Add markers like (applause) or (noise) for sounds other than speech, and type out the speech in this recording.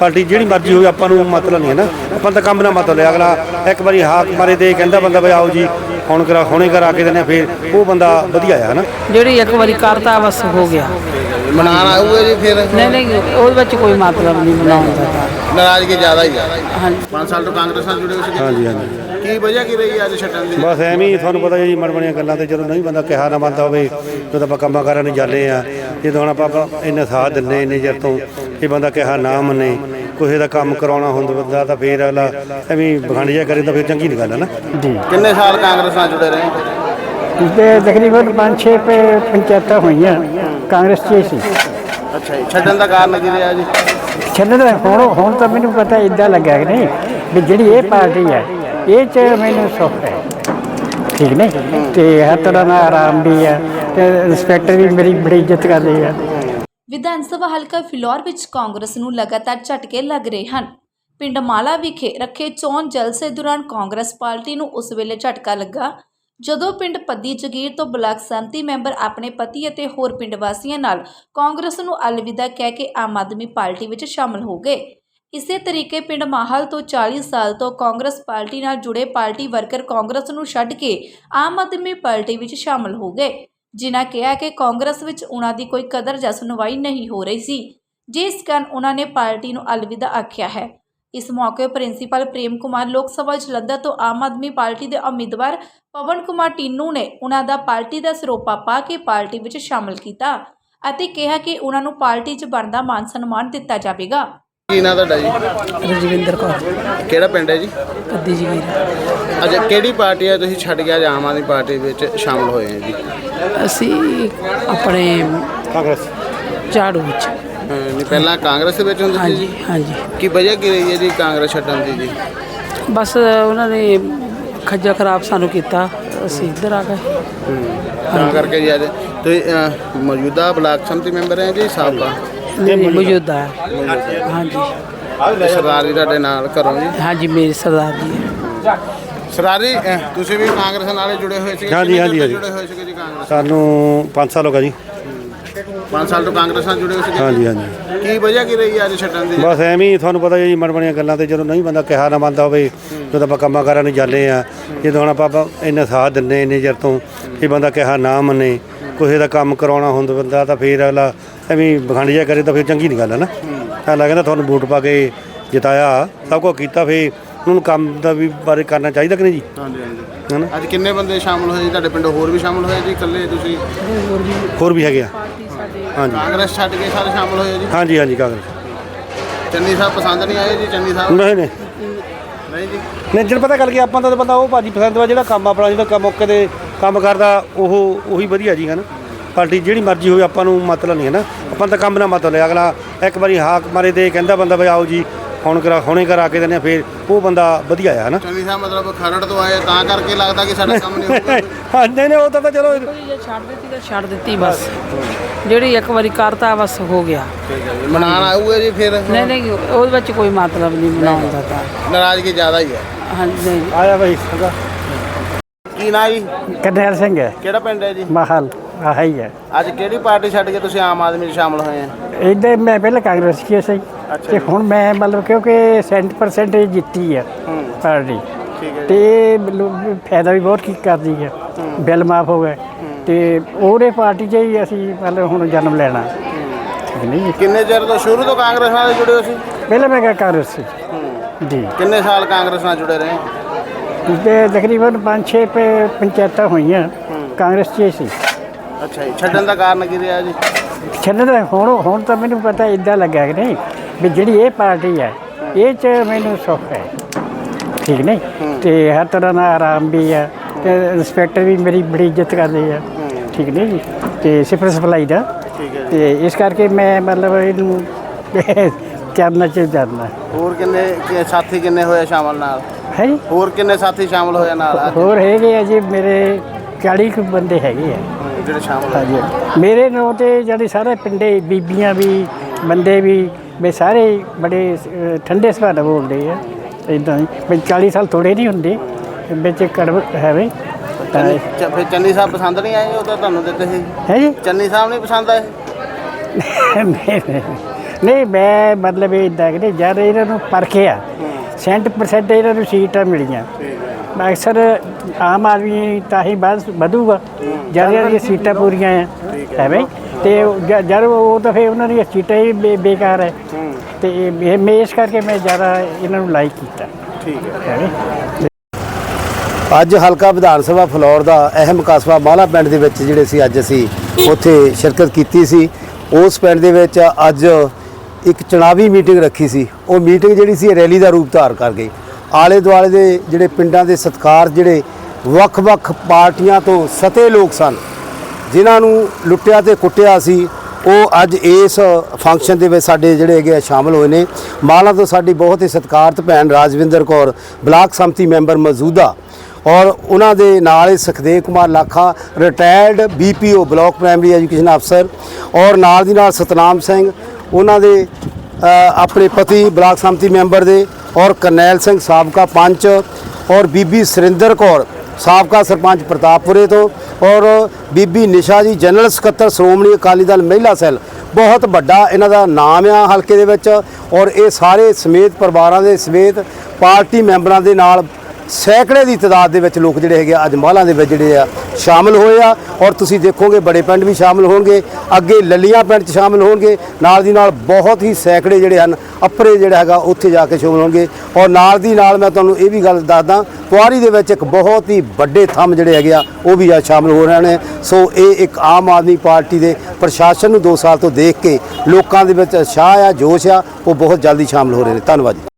Party ਜਿਹੜੀ ਮਰਜ਼ੀ ਹੋਵੇ ਆਪਾਂ ਨੂੰ ਮਤਲਬ ਨਹੀਂ ਹੈ ਨਾ। ਆਪਾਂ ਤਾਂ ਕੰਮ ਨਾਲ ਮਤਲਬ ਹੈ। ਅਗਲਾ ਇੱਕ ਵਾਰੀ ਹਾਕ ਮਾਰੇ ਤੇ ਕਹਿੰਦਾ ਬੰਦਾ ਵੀ ਆਓ ਜੀ ਹੁਣ ਕਰਾ ਹੁਣੇ ਕਰਾ ਕੇ ਦਿੰਦੇ ਆ, ਫਿਰ ਉਹ ਬੰਦਾ ਵਧੀਆ ਆ ਹਨਾ। ਜਿਹੜੀ ਇੱਕ ਵਾਰੀ ਕਰਤਾ ਬਸ ਹੋ ਗਿਆ। ਮਨਾਣ ਆਊਗਾ ਜੀ ਫਿਰ? ਨਹੀਂ ਨਹੀਂ ਉਹਦੇ ਵਿੱਚ ਕੋਈ ਮਤਲਬ ਨਹੀਂ ਬਣਾਉਣ ਦਾ। ਨਾਰਾਜ਼ਗੀ ਜ਼ਿਆਦਾ ਹੀ ਆ। ਹਾਂਜੀ। 5 ਸਾਲ ਤੋਂ ਕਾਂਗਰਸ ਨਾਲ ਜੁੜੇ ਹੋਏ ਸੀਗੇ? ਹਾਂਜੀ ਹਾਂਜੀ। ਕੀ ਵਜ੍ਹਾ ਕੀ ਰਹੀ ਹੈ ਅੱਜ ਛੱਡਣ ਦੀ? ਬਸ ਐਵੇਂ ਹੀ ਤੁਹਾਨੂੰ ਪਤਾ ਜੀ ਮੜਬਣੀਆਂ ਗੱਲਾਂ ਤੇ ਜਦੋਂ ਨਹੀਂ ਬੰਦਾ ਕਿਹਾ ਨਾ ਮੰਨਦਾ ਹੋਵੇ ਜਦੋਂ ਆਪਾਂ ਕੰਮਾਂ ਕਾਰਾਂ ਨੂੰ ਜਾਂਦੇ ਆ ਜਦੋਂ ਹੁਣ ਆਪਾਂ ਇੰਨਾ ਸਾਥ ਦਿੰਦੇ ਇੰਨੇ ਚਿਰ ਤੋਂ ਇਹ ਬੰਦਾ ਕਿਹਾ ਨਾ ਮੰਨੇ ਕਿਸੇ ਦਾ ਕੰਮ ਕਰਾਉਣਾ ਹੁੰਦਾ ਬੰਦਾ ਤਾਂ ਫੇਰ ਅਗਲਾ ਐਵੇਂ ਬਖੰਡ ਜਿਹਾ ਕਰੇ ਤਾਂ ਫੇਰ ਚੰਗੀ ਨਹੀਂ ਗੱਲ ਹੈ ਨਾ। ਜੀ। ਕਿੰਨੇ ਸਾਲ ਕਾਂਗਰਸ ਨਾਲ ਜੁੜੇ ਰਹੇ? ਤੇ ਤਕਰੀਬਨ 5-6 ਪੰਚਾਇਤਾਂ ਹੋਈਆਂ ਕਾਂਗਰਸ 'ਚ ਸੀ। ਅੱਛਾ ਜੀ ਛੱਡਣ ਦਾ ਕਾਰਨ ਕੀ ਰਿਹਾ ਜੀ? ਛੱਡਣ ਦਾ ਹੁਣ ਹੁਣ ਤਾਂ ਮੈਨੂੰ ਪਤਾ ਇਦਾਂ ਲੱਗਾ ਕਿ ਨਹੀਂ ਵੀ ਜਿਹੜੀ ਇਹ ਪਾਰਟੀ ਹੈ ਇਹ 'ਚ ਮੈਨੂੰ ਸੁੱਖ ਹੈ। ਠੀਕ ਨਹੀਂ? ਤੇ ਹਰ ਤਰ੍ਹਾਂ ਦਾ ਆਰਾਮ ਵੀ ਹੈ ਤੇ ਇੰਸਪੈਕਟਰ ਵੀ ਮੇਰੀ ਬੜੀ ਇੱਜ਼ਤ ਕਰਦੇ ਆ ਵਿਧਾਨ ਸਭਾ ਹਲਕਾ ਫਿਲੌਰ ਵਿੱਚ ਕਾਂਗਰਸ ਨੂੰ ਲਗਾਤਾਰ ਝਟਕੇ ਲੱਗ ਰਹੇ ਹਨ। ਪਿੰਡ ਮਾਲਾ ਵਿਖੇ ਰੱਖੇ ਚੋਣ ਜਲਸੇ ਦੌਰਾਨ ਕਾਂਗਰਸ ਪਾਰਟੀ ਨੂੰ ਉਸ ਵੇਲੇ ਝਟਕਾ ਲੱਗਾ, ਜਦੋਂ ਪਿੰਡ ਪੱਦੀ ਜਗੀਰ ਤੋਂ ਬਲਾਕ ਸੰਮਤੀ ਮੈਂਬਰ ਆਪਣੇ ਪਤੀ ਅਤੇ ਹੋਰ ਪਿੰਡ ਵਾਸੀਆਂ ਨਾਲ ਕਾਂਗਰਸ ਨੂੰ ਅਲਵਿਦਾ ਕਹਿ ਕੇ ਆਮ ਆਦਮੀ ਪਾਰਟੀ ਵਿੱਚ ਸ਼ਾਮਲ ਹੋ ਗਏ। ਇਸੇ ਤਰੀਕੇ ਪਿੰਡ ਮਾਹਲ ਤੋਂ 40 ਸਾਲ ਤੋਂ ਕਾਂਗਰਸ ਪਾਰਟੀ ਨਾਲ ਜੁੜੇ ਪਾਰਟੀ ਵਰਕਰ ਕਾਂਗਰਸ ਨੂੰ ਛੱਡ ਕੇ ਆਮ ਆਦਮੀ ਪਾਰਟੀ ਵਿੱਚ ਸ਼ਾਮਲ ਹੋ ਗਏ। ਜਿਨ੍ਹਾਂ ਕਿਹਾ ਕਿ ਕਾਂਗਰਸ ਵਿੱਚ ਉਹਨਾਂ ਦੀ ਕੋਈ ਕਦਰ ਜਾਂ ਸੁਣਵਾਈ ਨਹੀਂ ਹੋ ਰਹੀ ਸੀ। ਜਿਸ ਕਾਰਨ ਉਹਨਾਂ ਨੇ ਪਾਰਟੀ ਨੂੰ ਅਲਵਿਦਾ ਆਖਿਆ ਹੈ। ਇਸ ਮੌਕੇ ਪ੍ਰਿੰਸੀਪਲ ਪ੍ਰੇਮ ਕੁਮਾਰ ਲੋਕ ਸਭਾ ਜਲੰਧਰ ਤੋਂ ਆਮ ਆਦਮੀ ਪਾਰਟੀ ਦੇ ਉਮੀਦਵਾਰ ਪਵਨ ਕੁਮਾਰ ਟੀਨੂ ਨੇ ਉਹਨਾਂ ਦਾ ਪਾਰਟੀ ਦਾ ਸਰੋਪਾ ਪਾ ਕੇ ਪਾਰਟੀ ਵਿੱਚ ਸ਼ਾਮਲ ਕੀਤਾ ਅਤੇ ਕਿਹਾ ਕਿ ਉਹਨਾਂ ਨੂੰ ਪਾਰਟੀ 'ਚ ਬਣਦਾ ਮਾਨ ਸਨਮਾਨ ਦਿੱਤਾ ਜਾਵੇਗਾ। ਕੀ ਨਾਂ ਤੁਹਾਡਾ ਜੀ? ਰਜਵਿੰਦਰ ਕੌਰ। ਕਿਹੜਾ ਪਿੰਡ ਹੈ ਜੀ? ਕੱਦੀ ਜੀ ਵੀਰ। ਅੱਛਾ ਕਿਹੜੀ ਪਾਰਟੀ ਹੈ ਤੁਸੀਂ ਛੱਡ ਕੇ ਅੱਜ ਆਮ ਆਦਮੀ ਪਾਰਟੀ ਵਿੱਚ ਸ਼ਾਮਲ ਹੋਏ ਹੋ ਜੀ? ਅਸੀਂ ਆਪਣੇ ਕਾਂਗਰਸ। ਝਾੜੂ ਵਿੱਚ। ਅਹ ਨਹੀਂ ਪਹਿਲਾਂ ਕਾਂਗਰਸ ਦੇ ਵਿੱਚ ਹੁੰਦੇ ਸੀ ਹਾਂਜੀ ਜੀ? ਹਾਂਜੀ। ਕੀ ਵਜ੍ਹਾ ਕੀ ਰਹੀ ਹੈ ਜੀ ਕਾਂਗਰਸ ਛੱਡਣ ਦੀ ਜੀ? ਬਸ ਉਹਨਾਂ ਨੇ ਖੱਜਾ ਖਰਾਬ ਸਾਨੂੰ ਕੀਤਾ। ਅਸੀਂ ਇੱਧਰ ਆ ਗਏ। ਤਾਂ ਕਰਕੇ ਜੀ ਅੱਜ ਤੁਸੀਂ ਅਹ, ਮੌਜੂਦਾ ਬਲਾਕ ਸੰਮਤੀ ਮੈਂਬਰ ਹੈ ਜੀ ਸਾਬਕਾ? ਨਹੀਂ ਨਹੀਂ, ਮੌਜੂਦਾ ਹੈ। ਹਾਂਜੀ। ਸਰਦਾਰ ਜੀ ਤੁਹਾਡੇ ਨਾਲ ਕਰੋ ਜੀ? ਹਾਂਜੀ ਮੇਰੀ ਸਰਦਾਰ ਜੀ। ਹੈ। ਸਰਦਾਰ ਜੀ ਅਹ, ਤੁਸੀਂ ਵੀ ਕਾਂਗਰਸ ਨਾਲ ਹੀ ਜੁੜੇ ਹੋਏ ਸੀਗੇ? ਹਾਂਜੀ, ਕਿੰਨੇ ਹਾਂਜੀ, ਚਿਰ ਹਾਂਜੀ। ਤੋਂ ਜੁੜੇ ਹੋਏ ਸੀਗੇ ਜੀ ਕਾਂਗਰਸ? ਸਾਨੂੰ 5 ਸਾਲ ਹੋ ਗਿਆ ਜੀ। 5 ਸਾਲ ਤੋਂ ਕਾਂਗਰਸ ਨਾਲ ਜੁੜੇ ਹੋਏ ਸੀਗੇ? ਹਾਂਜੀ ਹਾਂਜੀ। ਕੀ ਵਜ੍ਹਾ ਕੀ ਰਹੀ ਹੈ ਅੱਜ ਛੱਡਣ ਦੀ? ਬਸ ਐਵੇਂ ਹੀ ਤੁਹਾਨੂੰ ਪਤਾ ਜੀ ਗੱਲਾਂ ਤੇ ਜਦੋਂ ਨਹੀਂ ਬੰਦਾ ਕਿਹਾ ਨਾ ਮੰਨਦਾ ਹੋਵੇ ਜਦੋਂ ਆਪਾਂ ਕੰਮਾਂ ਕਾਰਾਂ ਨੂੰ ਜਾਂਦੇ ਆ ਜਦੋਂ ਹੁਣ ਆਪਾਂ ਆਪਾਂ ਇੰਨਾ ਸਾਥ ਦਿੰਦੇ ਇੰਨੇ ਚਿਰ ਤੋਂ ਇਹ ਬੰਦਾ ਕਿਹਾ ਨਾ ਮੰਨੇ ਕਿਸੇ ਦਾ ਕੰਮ ਕਰਾਉਣਾ ਹੁੰਦਾ ਬੰਦਾ ਤਾਂ ਫੇਰ ਅਗਲਾ ਐਵੇਂ ਬਖੰਡ ਜਿਹਾ ਕਰੇ ਤਾਂ ਫੇਰ ਚੰਗੀ ਨਹੀਂ ਗੱਲ ਹੈ ਨਾ। ਅਗਲਾ ਕਹਿੰਦਾ ਤੁਹਾਨੂੰ ਵੋਟ ਪਾ ਕੇ ਜਿਤਾਇਆ ਸਭ ਕੁਝ ਕੀਤਾ ਫੇਰ ਉਹਨੂੰ ਕੰਮ ਦਾ ਵੀ ਬਾਰੇ ਕਰਨਾ ਚਾਹੀਦਾ ਕਿ ਨਹੀਂ ਜੀ? ਹਾਂਜੀ ਹਾਂਜੀ। ਹਨਾ? ਅੱਜ ਕਿੰਨੇ ਬੰਦੇ ਸ਼ਾਮਲ ਹੋਏ ਜੀ? ਤੁਹਾਡੇ ਪਿੰਡ ਹੋਰ ਵੀ ਸ਼ਾਮਲ ਹੋਏ ਜੀ? ਇਕੱਲੇ ਤੁਸੀਂ? ਹੋਰ ਵੀ ਹੈਗੇ ਆ। ਹਾਂਜੀ। ਕਾਂਗਰਸ ਛੱਡ ਕੇ ਸਾਰੇ ਸ਼ਾਮਲ ਹੋਏ ਜੀ? ਹਾਂਜੀ ਹਾਂਜੀ ਕਾਂਗਰਸ। ਚੰਨੀ ਸਾਹਿਬ ਪਸੰਦ ਨਹੀਂ ਆਏ ਜੀ? ਚੰਨੀ ਸਾਹਿਬ? ਨਹੀਂ ਨਹੀਂ। ਨਹੀਂ ਜੀ? ਨਹੀਂ ਜਦ ਪਤਾ ਗੱਲ ਕੀ ਆਪਾਂ ਤਾਂ ਬੰਦਾ ਉਹ ਭਾਜੀ ਪਸੰਦ ਵਾ ਜਿਹੜਾ ਕੰਮ ਆਪਣਾ ਜਿਹੜਾ ਕੰਮ ਮੌਕੇ ਤੇ ਕੰਮ ਕਰਦਾ ਉਹ ਉਹੀ ਵਧੀਆ ਜੀ ਹਨ? ਪਾਰਟੀ ਜਿਹੜੀ ਮਰਜ਼ੀ ਹੋਵੇ ਆਪਾਂ ਨੂੰ ਮਤਲਬ ਨਹੀਂ ਹੈ ਨਾ। ਆਪਾਂ ਤਾਂ ਕੰਮ ਨਾਲ ਮਤਲਬ ਹੈ। ਅਗਲਾ ਇੱਕ ਵਾਰੀ ਹਾਕ ਮਾਰੇ ਤੇ ਕਹਿੰਦਾ ਬੰਦਾ ਵੀ ਆਓ ਜੀ ਹੁਣ ਕਰਾ ਹੁਣੇ ਕਰਾ ਕੇ ਦਿੰਦੇ ਆ ਫਿਰ ਉਹ ਬੰਦਾ ਵਧੀਆ ਆ ਹਨਾ? ਚੰਨੀ ਸਾਹਿਬ ਮਤਲਬ ਖਰੜ ਤੋਂ ਆਏ ਤਾਂ ਕਰਕੇ ਲੱਗਦਾ ਕਿ ਸਾਡਾ ਕੰਮ ਨਹੀਂ ਹੋਊਗਾ (laughs) ਹਾਂ ਨਹੀਂ ਨਹੀਂ ਉਹ ਤਾਂ ਤਾਂ ਚਲੋ ਜੇ ਛੱਡ ਦਿੱਤੀ ਤਾਂ ਛੱਡ ਦਿੱਤੀ ਬਸ। ਜਿਹੜੀ ਇੱਕ ਵਾਰੀ ਕਰਤਾ ਬਸ ਹੋ ਗਿਆ। ਮਨਾਣ ਆਊਗਾ ਜੀ ਫਿਰ? ਨਹੀਂ ਨਹੀਂ ਉਹਦੇ ਵਿੱਚ ਕੋਈ ਮਤਲਬ ਨਹੀਂ ਦਾ ਤਾਂ। ਨਾਰਾਜ਼ਗੀ ਜ਼ਿਆਦਾ ਹੀ ਹੈ। ਹਾਂਜੀ ਨਹੀਂ। ਆਇਆ ਭਾਈ ਕੀ ਨਾ ਜੀ? ਕਰਨੈਲ ਸਿੰਘ ਹੈ। ਕਿਹੜਾ ਪਿੰਡ ਹੈ ਜੀ? ਮਾਹਲ। ਆਹ ਹੀ। ਹੈ ਅੱਜ ਕਿਹੜੀ ਪਾਰਟੀ ਛੱਡ ਕੇ ਤੁਸੀਂ ਆਮ ਆਦਮੀ 'ਚ ਸ਼ਾਮਲ ਹੋਏ ਆ? ਇੱਦਾਂ ਮੈਂ ਪਹਿਲਾਂ ਕਾਂਗਰਸ 'ਚ ਸੀ ਅੱਛਾ ਤੇ ਹੁਣ ਮੈਂ ਮਤਲਬ ਕਿਉਂਕਿ 100% ਜਿੱਤੀ ਹੈ ਹੂੰ। ਪਾਰਟੀ। ਠੀਕ ਹੈ ਜੀ। ਤੇ ਫਾਇਦਾ ਵੀ ਬਹੁਤ ਕੀ ਕਰਦੀ ਹੈ। ਬਿੱਲ ਮਾਫ ਹੋ ਗਏ ਤੇ ਉਹਦੇ ਪਾਰਟੀ 'ਚ ਹੀ ਅਸੀਂ ਮਤਲਬ ਹੁਣ ਜਨਮ ਲੈਣਾ। ਠੀਕ ਨਹੀਂ ਜੀ? ਕਿੰਨੇ ਚਿਰ ਤੋਂ ਸ਼ੁਰੂ ਤੋਂ ਕਾਂਗਰਸ ਨਾਲ ਜੁੜੇ ਹੋ ਸੀ ਪਹਿਲਾਂ ਮੈਂ ਕਿਹਾ ਕਾਂਗਰਸ 'ਚ। ਜੀ। ਕਿੰਨੇ ਸਾਲ ਕਾਂਗਰਸ ਨਾਲ ਜੁੜੇ ਰਹੇ? ਤੇ ਤਕਰੀਬਨ 5-6 ਪੰਚਾਇਤਾਂ ਹੋਈਆਂ। ਕਾਂਗਰਸ 'ਚ ਹੀ ਸੀ। ਅੱਛਾ ਜੀ ਛੱਡਣ ਦਾ ਕਾਰਨ ਕੀ ਰਿਹਾ ਜੀ? ਛੱਡਣ ਦਾ ਹੁਣ ਹੁਣ ਤਾਂ ਮੈਨੂੰ ਪਤਾ ਇਦਾਂ ਲੱਗਾ ਕਿ ਨਹੀਂ ਵੀ ਜਿਹੜੀ ਇਹ ਪਾਰਟੀ ਹੈ ਇਹ 'ਚ ਮੈਨੂੰ ਸੁੱਖ ਹੈ। ਠੀਕ ਨਹੀਂ? ਤੇ ਹਰ ਤਰ੍ਹਾਂ ਦਾ ਆਰਾਮ ਵੀ ਹੈ ਤੇ ਇੰਸਪੈਕਟਰ ਵੀ ਮੇਰੀ ਬੜੀ ਇੱਜ਼ਤ ਕਰਦੇ ਆ ਠੀਕ ਨਹੀਂ ਜੀ? ਤੇ ਸਿਫਰ ਸਪਲਾਈ ਦਾ। ਤੇ ਇਸ ਕਰਕੇ ਮੈਂ ਮਤਲਬ ਇਹਨੂੰ (laughs) ਕਰਨਾ ਚਾਹੁੰਦਾ ਹੋਰ ਕਿੰਨੇ ਸਾਥੀ ਕਿੰਨੇ ਹੋਏ ਸ਼ਾਮਲ ਨਾਲ? ਹੈ ਹੋਰ ਕਿੰਨੇ ਸਾਥੀ ਸ਼ਾਮਲ ਹੋਏ ਨਾਲ ਹੋਰ ਹੈਗੇ ਆ ਜੀ ਮੇਰੇ 40 ਕੁ ਬੰਦੇ ਹੈਗੇ ਆ। ਜਿਹੜੇ ਸ਼ਾਮਲ ਹੋਏ ਹਾਂਜੀ। ਮੇਰੇ ਨਾਂ ਤੇ ਜਿਹੜੇ ਸਾਰੇ ਪਿੰਡੇ ਬੀਬੀਆਂ ਵੀ ਬੰਦੇ ਵੀ ਵੀ ਸਾਰੇ ਬੜੇ ਅਹ, ਠੰਡੇ ਸੁਭਾਅ ਬੋਲਦੇ ਆ। ਇਦਾਂ ਵੀ 40 ਸਾਲ ਥੋੜੇ ਨਹੀਂ ਹੁੰਦੇ। ਵਿੱਚ ਕੜਵ ਹੈਵੇ। ਤਾਂ ਚ- ਫਿਰ ਚੰਨੀ ਸਾਹਿਬ ਪਸੰਦ ਨਹੀਂ ਆਏ ਉਹ ਤਾਂ ਤੁਹਾਨੂੰ ਦਿੱਤੇ ਸੀ? ਹੈ ਜੀ? ਚੰਨੀ ਸਾਹਿਬ ਨਹੀਂ ਪਸੰਦ ਆਏ? ਨਹੀਂ ਨਹੀਂ। ਨਹੀਂ ਮੈਂ ਮਤਲਬ ਇਹ ਇਦਾਂ ਕਿ ਜਦ ਇਹਨਾਂ ਨੂੰ ਪਰਖਿਆ 100% ਇਹਨਾਂ ਨੂੰ ਸੀਟਾਂ ਮਿਲੀਆਂ। ਅਕਸਰ ਆਮ ਆਦਮੀ ਤਾਂ ਹੀ ਵੱਧ ਵਧੂਗਾ। ਜਦ ਇਹਨਾਂ ਦੀਆਂ ਸੀਟਾਂ ਪੂਰੀਆਂ ਆ ਐਵੇਂ ਤੇ ਉਹ ਜ- ਜਦ ਉਹ ਤਾਂ ਫਿਰ ਉਹਨਾਂ ਦੀਆਂ ਸੀਟਾਂ ਹੀ ਬੇ- ਬੇਕਾਰ ਹੈ। ਤੇ ਇਹ ਮੈਂ ਇਸ ਕਰਕੇ ਮੈਂ ਜ਼ਿਆਦਾ ਇਹਨਾਂ ਨੂੰ ਲਾਈਕ ਕੀਤਾ। ਠੀਕ ਹੈ। ਅੱਜ ਹਲਕਾ ਵਿਧਾਨ ਸਭਾ ਫਲੋਰ ਦਾ ਅਹਿਮ ਕਸਬਾ ਮਾਲਾ ਪਿੰਡ ਦੇ ਵਿੱਚ ਜਿਹੜੇ ਸੀ ਅੱਜ ਅਸੀਂ ਉੱਥੇ ਸ਼ਿਰਕਤ ਕੀਤੀ ਸੀ। ਉਸ ਪਿੰਡ ਦੇ ਵਿੱਚ ਅੱਜ ਇੱਕ ਚੁਣਾਵੀ ਮੀਟਿੰਗ ਰੱਖੀ ਸੀ। ਉਹ ਮੀਟਿੰਗ ਜਿਹੜੀ ਸੀ ਰੈਲੀ ਦਾ ਰੂਪ ਧਾਰ ਕਰ ਗਈ। ਆਲੇ ਦੁਆਲੇ ਦੇ ਜਿਹੜੇ ਪਿੰਡਾਂ ਦੇ ਸਤਕਾਰ ਜਿਹੜੇ ਵੱਖ-ਵੱਖ ਪਾਰਟੀਆਂ ਤੋਂ ਸਤੇ ਲੋਕ ਸਨ, ਜਿਨ੍ਹਾਂ ਨੂੰ ਲੁੱਟਿਆ ਤੇ ਕੁੱਟਿਆ ਸੀ, ਉਹ ਅੱਜ ਇਸ ਫੰਕਸ਼ਨ ਦੇ ਵਿੱਚ ਸਾਡੇ ਜਿਹੜੇ ਹੈਗੇ ਆ ਸ਼ਾਮਲ ਹੋਏ ਨੇ। ਮਾਲਾ ਤੋਂ ਸਾਡੀ ਬਹੁਤ ਹੀ ਸਤਿਕਾਰਤ ਭੈਣ ਰਾਜਵਿੰਦਰ ਕੌਰ, ਬਲਾਕ ਸੰਮਤੀ ਮੈਂਬਰ ਮੌਜੂਦਾ ਔਰ ਉਹਨਾਂ ਦੇ ਨਾਲ ਹੀ Sukhdev Kumar Lakha retired BPO block primary education ਅਫਸਰ ਔਰ ਨਾਲ ਦੀ ਨਾਲ ਸਤਨਾਮ ਸਿੰਘ, ਉਹਨਾਂ ਦੇ ਆਪਣੇ ਪਤੀ ਬਲਾਕ ਸੰਮਤੀ ਮੈਂਬਰ ਦੇ ਔਰ ਕਰਨੈਲ ਸਿੰਘ ਸਾਬਕਾ ਪੰਚ ਔਰ ਬੀਬੀ ਸੁਰਿੰਦਰ ਕੌਰ ਸਾਬਕਾ ਸਰਪੰਚ ਪ੍ਰਤਾਪਪੁਰੇ ਤੋਂ ਔਰ ਬੀਬੀ ਨਿਸ਼ਾ ਜੀ, ਜਨਰਲ ਸਕੱਤਰ ਸ਼੍ਰੋਮਣੀ ਅਕਾਲੀ ਦਲ ਮਹਿਲਾ ਸੈੱਲ। ਬਹੁਤ ਵੱਡਾ ਇਹਨਾਂ ਦਾ ਨਾਮ ਆ ਹਲਕੇ ਦੇ ਵਿੱਚ ਔਰ ਇਹ ਸਾਰੇ ਸਮੇਤ ਪਰਿਵਾਰਾਂ ਦੇ ਸਮੇਤ ਪਾਰਟੀ ਮੈਂਬਰਾਂ ਦੇ ਨਾਲ ਸੈਂਕੜੇ ਦੀ ਤਾਦਾਦ ਦੇ ਵਿੱਚ ਲੋਕ ਜਿਹੜੇ ਹੈਗੇ ਆ, ਅੱਜ ਮਾਲਾਂ ਦੇ ਵਿੱਚ ਜਿਹੜੇ ਆ, ਸ਼ਾਮਲ ਹੋਏ ਆ। ਔਰ ਤੁਸੀਂ ਦੇਖੋਗੇ, ਬੜੇ ਪਿੰਡ ਵੀ ਸ਼ਾਮਲ ਹੋਣਗੇ, ਅੱਗੇ ਲੱਲੀਆਂ ਪਿੰਡ 'ਚ ਸ਼ਾਮਲ ਹੋਣਗੇ। ਨਾਲ ਦੀ ਨਾਲ ਬਹੁਤ ਹੀ ਸੈਂਕੜੇ ਜਿਹੜੇ ਹਨ, ਅੱਪਰੇ ਜਿਹੜਾ ਹੈਗਾ, ਉੱਥੇ ਜਾ ਕੇ ਸ਼ਾਮਲ ਹੋਣਗੇ। ਔਰ ਨਾਲ ਦੀ ਨਾਲ ਮੈਂ ਤੁਹਾਨੂੰ ਇਹ ਵੀ ਗੱਲ ਦੱਸਦਾ ਕੁਆਰੀ ਦੇ ਵਿੱਚ ਇੱਕ ਬਹੁਤ ਹੀ ਵੱਡੇ ਥੰਮ ਜਿਹੜੇ ਹੈਗੇ ਆ, ਉਹ ਵੀ ਅੱਜ ਸ਼ਾਮਲ ਹੋ ਰਹੇ ਨੇ। ਸੋ ਇਹ ਇੱਕ ਆਮ ਆਦਮੀ ਪਾਰਟੀ ਦੇ ਪ੍ਰਸ਼ਾਸਨ ਨੂੰ 2 ਸਾਲ ਤੋਂ ਦੇਖ ਕੇ ਲੋਕਾਂ ਦੇ ਵਿੱਚ ਉਤਸ਼ਾਹ ਆ, ਜੋਸ਼ ਆ, ਉਹ ਬਹੁਤ ਜਲਦੀ ਸ਼ਾਮਲ ਹੋ ਰਹੇ ਨੇ। ਧੰਨਵਾਦ ਜੀ।